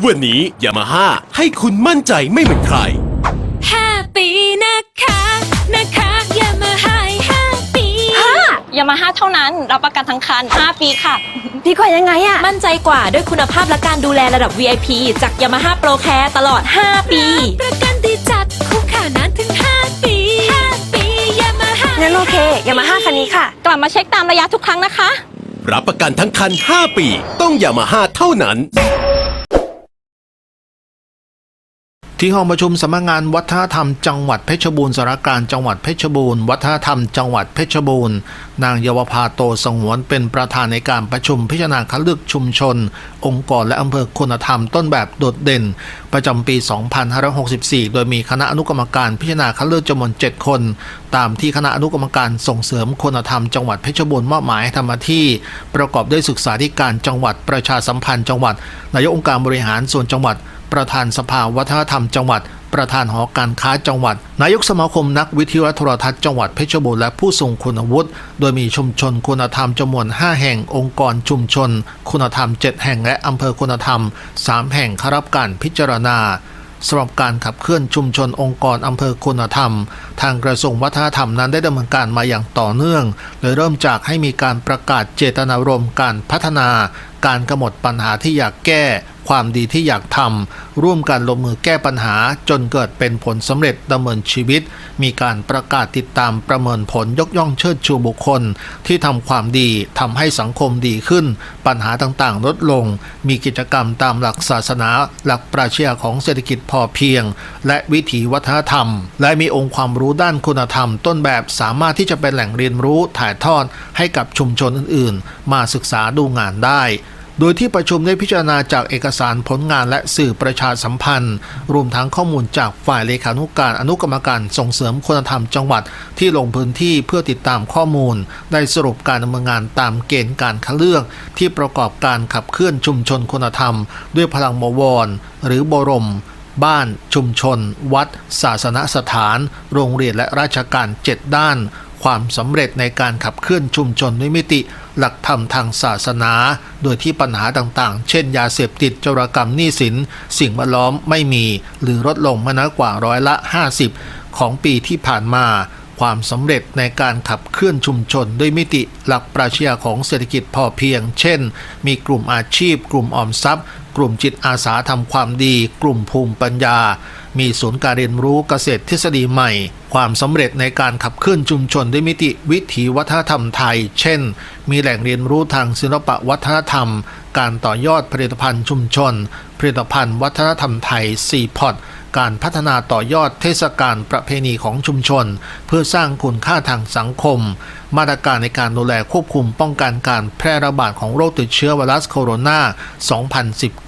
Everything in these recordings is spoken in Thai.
วันนี้ยามาฮ่าให้คุณมั่นใจไม่เหมือนใคร ห้าปีนะคะ นะคะอย่ามาหายห้าปียามาฮ่าเท่านั้น รับประกันทั้งคัน 5 ปีค่ะ ดีกว่ายังไงอะมั่นใจกว่าด้วยคุณภาพและการดูแลระดับ VIP จาก Yamaha Pro Care ตลอด 5 ปี ประกันดีจัดคุ้มค่านานถึง5ปี5ปียามาฮ่างั้นโอเคยามาฮ่าคันนี้ค่ะ กลับมาเช็คตามระยะทุกครั้งนะคะ รับประกันทั้งคัน 5 ปี ต้องยามาฮ่าเท่านั้น ที่ห้องประชุมสำนักงานวัฒนธรรมจังหวัดเพชรบูรณ์สารการจังหวัดเพชรบูรณ์วัฒนธรรมจังหวัดเพชรบูรณ์นางเยาวภาโตสงวนเป็นประธานในการประชุมพิจารณาคัดเลือกชุมชน องค์กรและอำเภอคุณธรรมต้นแบบโดดเด่น ประจำปี 2564 โดยมีคณะอนุกรรมการพิจารณาคัดเลือกจำนวน 7 คน ตามที่คณะอนุกรรมการส่งเสริมคุณธรรมจังหวัดเพชรบูรณ์มอบหมายให้ทำหน้าที่ ประกอบด้วยศึกษาธิการจังหวัดประชาสัมพันธ์จังหวัด นายกองค์การบริหารส่วนจังหวัด ประธานสภาวัฒนธรรมจังหวัด ประธานหอการค้าจังหวัด นายกสมาคมนักวิทยุโทรทัศน์จังหวัดเพชรบูรณ์และผู้ทรงคุณวุฒิ โดยมีชุมชนคุณธรรมจำนวน 5 แห่งองค์กรชุมชน คุณธรรม 7 แห่งและอำเภอคุณธรรม 3 แห่งเข้ารับการพิจารณาสำหรับการขับเคลื่อนชุมชนองค์กรอำเภอคุณธรรม ทางกระทรวงวัฒนธรรมนั้นได้ดำเนินการมาอย่างต่อเนื่องโดยเริ่มจากให้มีการประกาศเจตนารมณ์การพัฒนา การกำหนดปัญหาที่อยากแก้ ความดีที่อยากทำร่วมกันลงมือแก้ปัญหาจนเกิดเป็นผลสำเร็จดำเนินชีวิต มีการประกาศติดตามประเมินผลยกย่องเชิดชูบุคคล ที่ทำความดีทำให้สังคมดีขึ้น ปัญหาต่างๆ ลดลง มีกิจกรรมตามหลักศาสนา หลักปราชญาของเศรษฐกิจพอเพียง และวิถีวัฒนธรรม และมีองค์ความรู้ด้านคุณธรรม ต้นแบบสามารถที่จะเป็นแหล่งเรียนรู้ถ่ายทอดให้กับชุมชนอื่นๆ มาศึกษาดูงานได้ โดยที่ประชุมได้พิจารณาจากเอกสารผลงานและสื่อประชาสัมพันธ์ รวมทั้งข้อมูลจากฝ่ายเลขานุการอนุกรรมการส่งเสริมคุณธรรมจังหวัดที่ลงพื้นที่เพื่อติดตามข้อมูล ได้สรุปการดำเนินงานตามเกณฑ์การคัดเลือก ที่ประกอบการขับเคลื่อนชุมชนคุณธรรม ด้วยพลังบวร หรือบรมบ้าน ชุมชน วัด ศาสนสถาน โรงเรียนและราชการ 7 ด้าน ความสำเร็จในการขับเคลื่อนชุมชนด้วยมิติ หลักธรรมทางศาสนา โดยที่ปัญหาต่างๆ เช่น ยาเสพติดจรกรรมหนี้สิน สิ่งแวดล้อมไม่มี หรือลดลงมาน้อยกว่าร้อยละ 50 ของปีที่ผ่านมาความสำเร็จในการขับเคลื่อนชุมชนด้วยมิติหลักปรัชญาของเศรษฐกิจพอเพียง เช่น มีกลุ่มอาชีพ กลุ่มออมทรัพย์ กลุ่มจิตอาสาทำความดี กลุ่มภูมิปัญญา มีศูนย์การเรียนรู้เกษตรทฤษฎีใหม่ ความสำเร็จในการขับเคลื่อนชุมชนด้วยมิติวิถีวัฒนธรรมไทย เช่น มีแหล่งเรียนรู้ทางศิลปะวัฒนธรรม การต่อยอดผลิตภัณฑ์ชุมชน ผลิตภัณฑ์วัฒนธรรมไทยซีพอดการพัฒนาต่อยอดเทศกาลประเพณีของชุมชน เพื่อสร้างคุณค่าทางสังคม มาตรการในการดูแลควบคุมป้องกันการแพร่ระบาดของโรคติดเชื้อไวรัสโคโรนา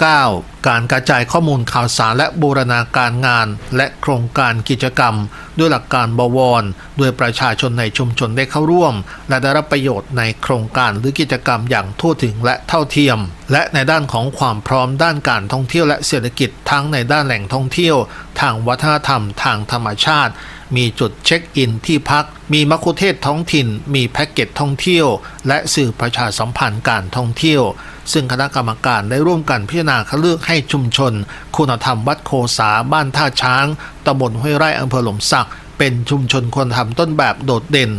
2019 การกระจายข้อมูลข่าวสารและบูรณาการงาน และโครงการกิจกรรม ด้วยหลักการบวรด้วยประชาชนในชุมชนได้เข้าร่วม และได้รับประโยชน์ในโครงการหรือกิจกรรมอย่างทั่วถึงและเท่าเทียม และในด้านของความพร้อมด้านการท่องเที่ยวและเศรษฐกิจทั้งในด้านแหล่งท่องเที่ยว ทางวัฒนธรรมทางธรรมชาติ มีจุดเช็คอินที่พัก มีมัคุเทศท้องถิ่น มีแพ็กเกจท่องเที่ยว และสื่อประชาสัมพันธ์การท่องเที่ยว ซึ่งคณะกรรมการได้ร่วมกันพิจารณาคัดเลือกให้ชุมชน คุณธรรมวัดโคสาบ้านท่าช้างตำบลห้วยไร่อำเภอหล่มสัก เป็นชุมชนควรทำต้นแบบโดดเด่น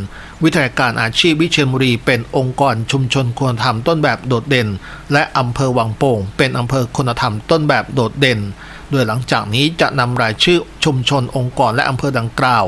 วิทยาการอาชีพวิเชียรบุรี เป็นองค์กรชุมชนควรทำต้นแบบโดดเด่น และอำเภอวังโป่ง เป็นอำเภอคุณธรรมต้นแบบโดดเด่น โดยหลังจากนี้จะนำรายชื่อชุมชนองค์กรและอำเภอดังกล่าว